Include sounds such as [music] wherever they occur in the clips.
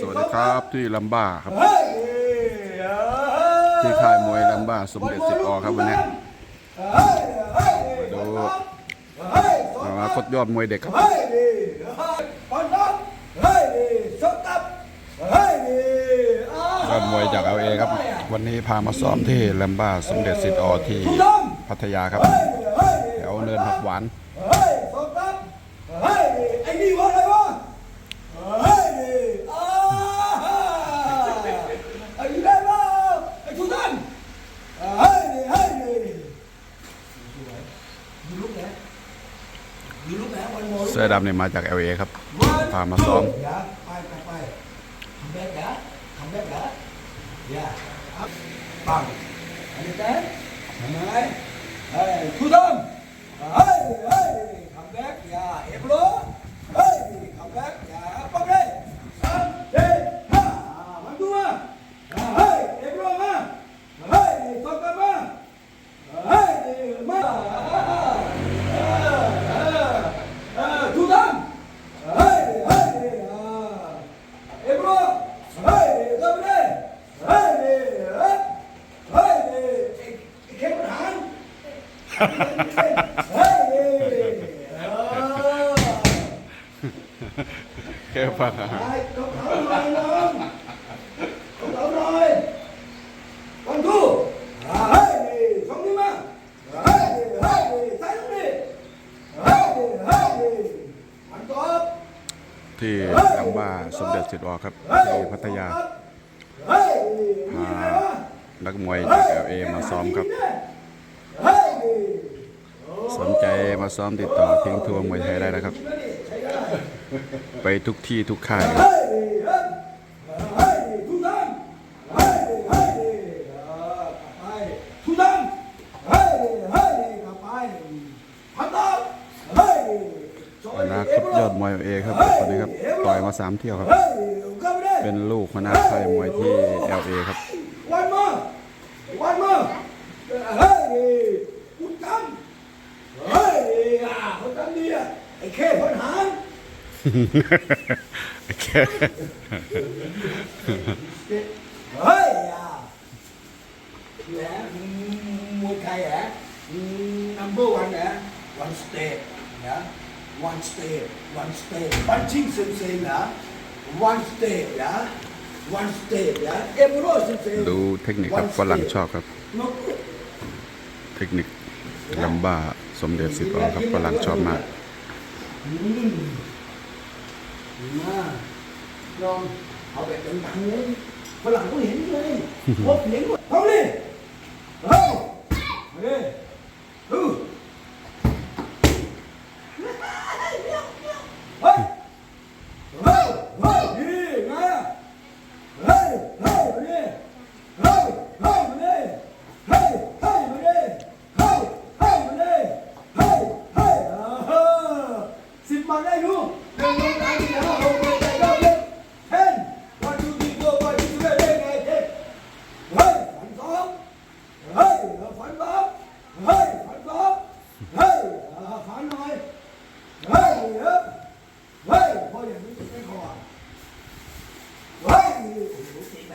สวัสดีครับที่ลัมบ้าครับเฮ้ยที่ค่ายมวยลัมบ้าสมเด็จสิบอครับวันนี้เฮ้ยเฮ้ยดูเฮ้ยอนาคตยอดมวยเด็กครับเฮ้ยดิปอนด์เฮ้ยดิชกตับเฮ้ยดิอ่ายอดมวยจากเอเอครับ วันนี้พามาซ้อมที่ลัมบ้าสมเด็จสิทธิ์อที่พัทยาครับเฮ้ยเฮ้ยแถวเนินผักหวานเฮ้ยชกตับเฮ้ยดิไอ้นี่วะอะไรวะเฮ้ยดิอ่าไอ้นี่ได้ป่ะไอ้ทุตันเฮ้ยดิเฮ้ยดิอยู่ลูกไหนอยู่ลูกไหนวันโม เสื้อดำเนี่ยมาจากเอเอครับ พามาซ้อมอย่าไปไปไปทำแบบอย่าทำแบบอย่าอย่าปังอันนี้แต่ทำไงเฮ้ยทุดมเฮ้ยเฮ้ยทำแบบอย่าเอฟโลเฮ้ยทำแบบอย่าปังเลยสามเจ็ดห้ามันดูมาเฮ้ยเอฟโลมาเฮ้ยตบกันมาเฮ้ยมาเออทุดม Hey, hey, ah. Eh, bro. Hey, come here. Hey, hey, hey, hey. Cái con hàng. Hey, ah. แค่ฟัง Hai, cộng thảo rồi luôn. Cộng thảo rồi. Con thu. À, hey, xong đi mà. Hey, hey, thấy không đi. Hey, hey. Ăn tốt. ที่ลัมบ้าสมเด็จสิทธิ์อครับที่พัทยาพานักมวยจากเอเอมาซ้อมครับสนใจมาซ้อมติดต่อทิ้งทัวร์มวยไทยได้นะครับ ไปทุกที่ทุกค่ายครับเฮ้ยเฮ้ยทุกท่านเฮ้ยเฮ้ยไปทุกท่านเฮ้ยเฮ้ยกลับไปพันดาวเฮ้ยอนาคตยอดมวยเอครับตอนนี้ครับต่อยมาสามเที่ยวครับเฮ้ยกลับไปได้เป็นลูกคณะค่ายมวยที่ LA ครับวันมาวันมาเฮ้ยคุณจำเฮ้ยอะคุณจำดีอะไอ้แค่พันหาร เฮ้ยอะแหละมวยไทยอะ number one อะ one step นะ one step one step punching sensei นะ one step นะ one step นะ emro sensei ดูเทคนิคครับฝรั่งชอบครับ เทคนิคลัมบ้าสมเด็จสิทธิ์อครับฝรั่งชอบมาก มาลองเอาแบบดังๆเลยฝ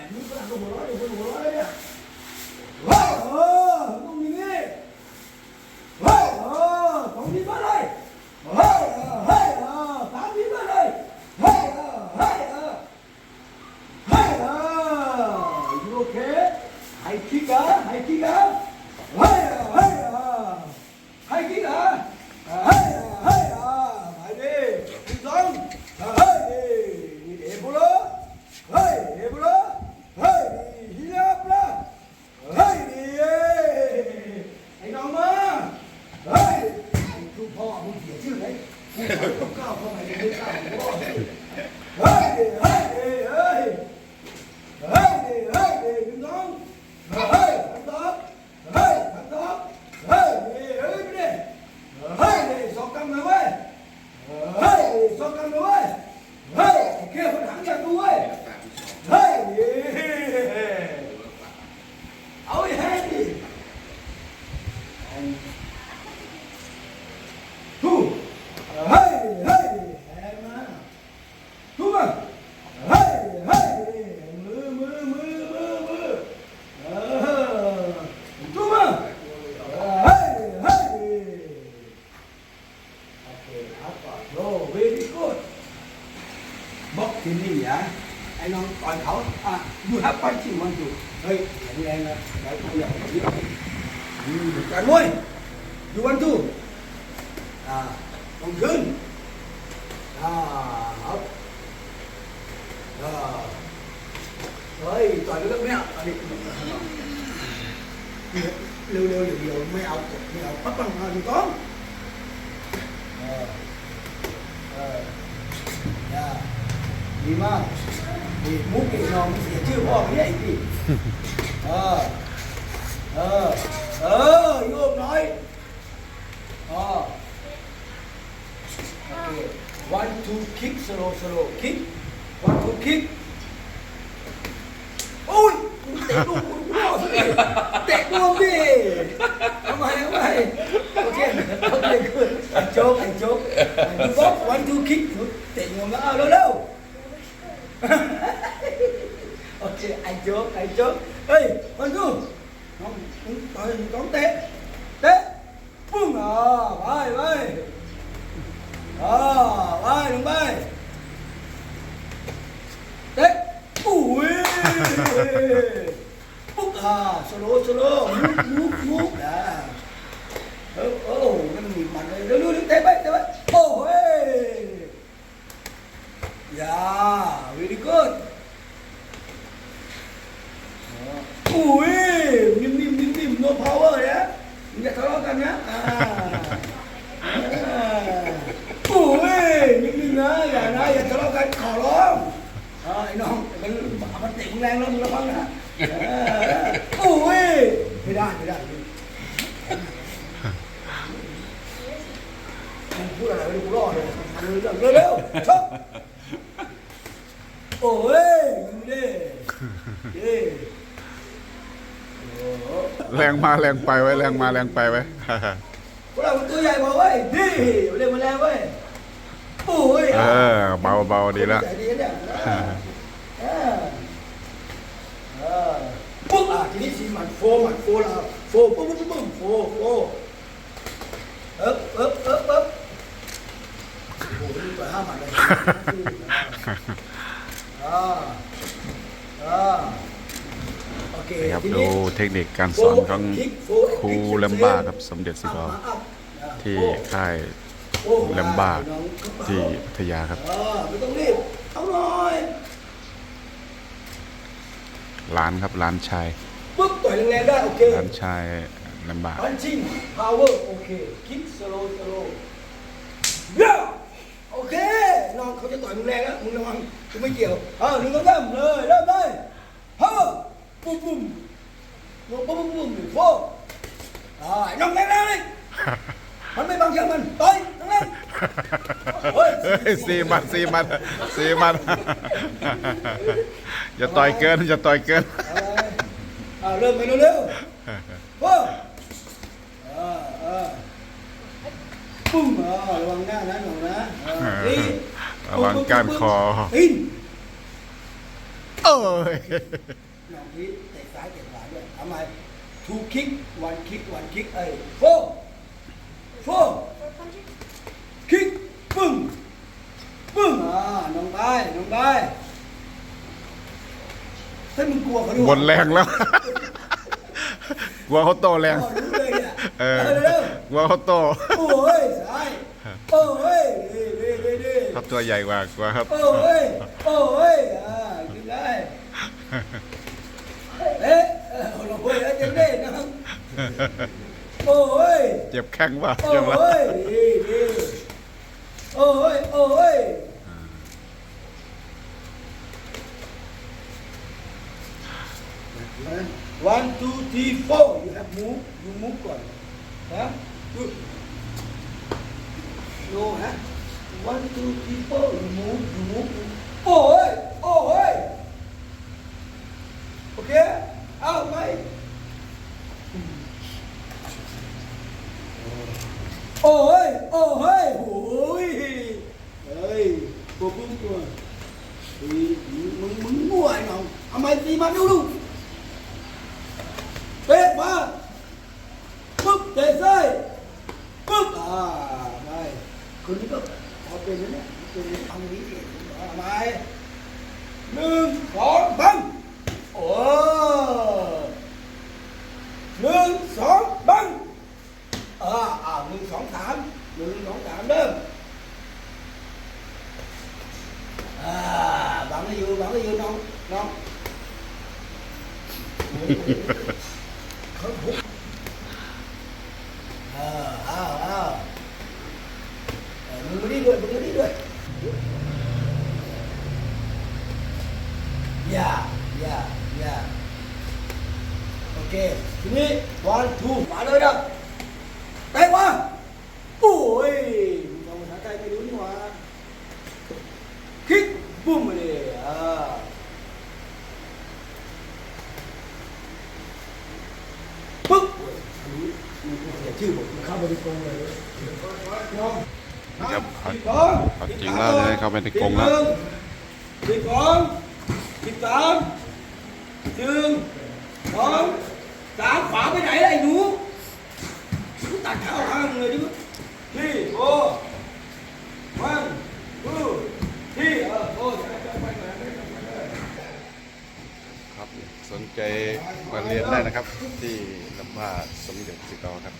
โหเก่งแบบนี้ฝรั่งก็หัวเราะอยู่คนหัวเราะเลยเนี่ยเฮ้ยเออต้องอย่างนี้เฮ้ยเออต้องมีมาเลยเฮ้ยเออเฮ้ยเออตามนี้มาเลยเฮ้ยเออเฮ้ยเออ Hey, uh, you okay? High kicker, high kicker. Hey, uh, hey, uh, high kicker. Uh, hey, uh, hey, uh, my day. Đi xuống. Uh, hey, đi, đi để bố lô. Hey, để bố lô. Hey, đi, đi ทีนี่อะ ไอ้น้องต่อยเขาอะอยู่ฮับไปชิงมันอยู่เฮ้ยแข็งแรงนะไอ้ตัวใหญ่ที่อืมการมวย ดี๋ยวไม่เอาไม่เอาปั๊บปังมาถูกต้องเออเอออ่าดีมากดีมุกเก่งนองเสียชื่อพ่อไม่ได้พี่เออเออเออโยกน้อยอ๋อโอเค one two kick slow slow kick one two kick โอ้ยเตะลูกกูรอดสิเตะลูกดิทำไมทำไมโอเคโอเคคือไอ้โจ๊กไอ้โจ๊กไอ้โจ๊ก one two kick เตะงงแล้วเอาเร็ว trước đẩy ê, đi bên cứ cũng con con té té buông à bay bay. À bay đừng bay. Té ui. [laughs] Bút à solo solo. Mút mút mút. À. Ở ở ổ mình mặt đây đưa đưa té bay té bay. Oh hey yeah very good. No power นะอย่าทะเลาะกันนะอ่าอ่าอุ้ยนิ่มๆนะอย่านะอย่าทะเลาะกันขอร้องอ่าไอ้น้องมันมันเตะมึงแรงแล้วมึงระวังนะอ่าอุ้ยไม่ได้ไม่ได้มันพูดอะไรไม่รู้กูรอดเลยทำเรื่องเร็วๆชกโอ้ยยิงดิเย้โอ้ แรงมาแรงไปไว้แรงมาแรงไปไว้ พวกเราตัวใหญ่กว่าเว้ยดีเรียกมาแล้วเว้ยโอ้ยเออเบาเบาดีแล้วใจดีเนี่ยเออเออเออปุ๊บอะทีนี้สีมันโฟมันโฟเราโฟปุ๊บปุ๊บปุ๊บโฟโฟเอ๊บเอ๊บเอ๊บเอ๊บโอ้โหนี่ต่อยห้าหมัดเลยอ่าอ่า โอเคนี่ครับทีดูนี้เทคนิคการสอนของครูแลมบ้าครับสมเด็จสิบอที่ค่ายแลมบ้าที่พัทยาครับเออไม่ต้องรีบเอาหน่อยร้านครับร้านชายปุ๊บต่อยแรงๆได้โอเคร้านชายแลมบ้าพันชิ่งพาวเวอร์โอเคคิกสโลสโลเย้โอเคน้องเขาจะต่อยมึงแรงแล้วมึงระวังกูไม่เกี่ยวเออหนึ่งสองสามเลยเริ่มเลยเฮ้อ ปุ๊บปุ๊บปุ๊บปุ๊บปุ๊บปุ๊บโฟอ่าน้องแรงๆเลยมันไม่บังเชียงมันต่อยแรงๆเฮ้ยเฮ้ยสี่มันสี่มันสี่มันอย่าต่อยเกินอย่าต่อยเกินอ่าเริ่มไปเร็วๆปุ๊บอ่าอ่าปุ้มอ่าระวังหน้านะหนูนะอ่านี่ระวังก้านคออินเอ้ยห น้องนี้เตะซ้ายเตะขวาด้วยทำไม two kick one kick one kick เอ้ยโฟโฟคิกปึ้งปึ้งอ่าน้องได้น้องได้ถ้ามึงกลัวเขาดูบนแรงแล้วกลัวเขาโตแรงอ๋อรู้เลยเนี่ยเออเร็วกลัวเขาโตๆโอ้ยสายโอ้ยดีดีดีดีเขาตัวใหญ่กว่ากลัวครับโอ้ยโอ้ยอ่ากินได้เอ๊ะเออเราคุยแล้วจะเล่นนะ โอ้ยเจ็บแข้งป่ะโอ้เจ็บแล้วยดีดีโอ้ยโอ้ย One, two, three, four. You have move. You move ก่อนนะดูโยฮะ One, two, three, four. You move. You move. you- โอ้ยโอ้ยโอเค เอาไหมโอ้ยโอ้ยโอ้ยเฮ้ยตัวปุ้มตัวมึงมึงมึงมั่วไอ้น้อง เอาไม้ตีมาดูดูเป๊ะมาปุ๊บเตะซ้ายปุ๊บอ่าไปคนนี้ก็พอเป็นแล้วเนี่ยเป็น Bengeri duit, bengeri duit. Ya, ya, ya. Okey. ini one, two, mana dah? ครับผักผักจริงแล้วเลยเข้าไปในกรงแล้วสิบสองสิบสามหนึ่งสองสามขวาไปไหนล่ะไอ้หนูตัดเข้าวข้างเลยดิวะที่โอ้วันทูที่เออโอ้ครับสนใจมาเรียนได้นะครับ ที่ลำบาสมเด็จสิกอครับ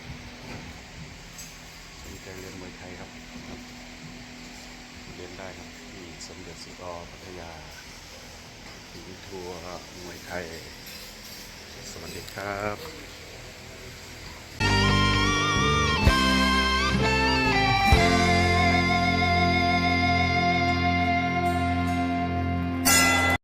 สนใจเรียนมวยไทยครับ เรียนได้ครับที่สมเด็จสิกอพัทยาถึงทัวร์มวยไทย สวัสดีครับ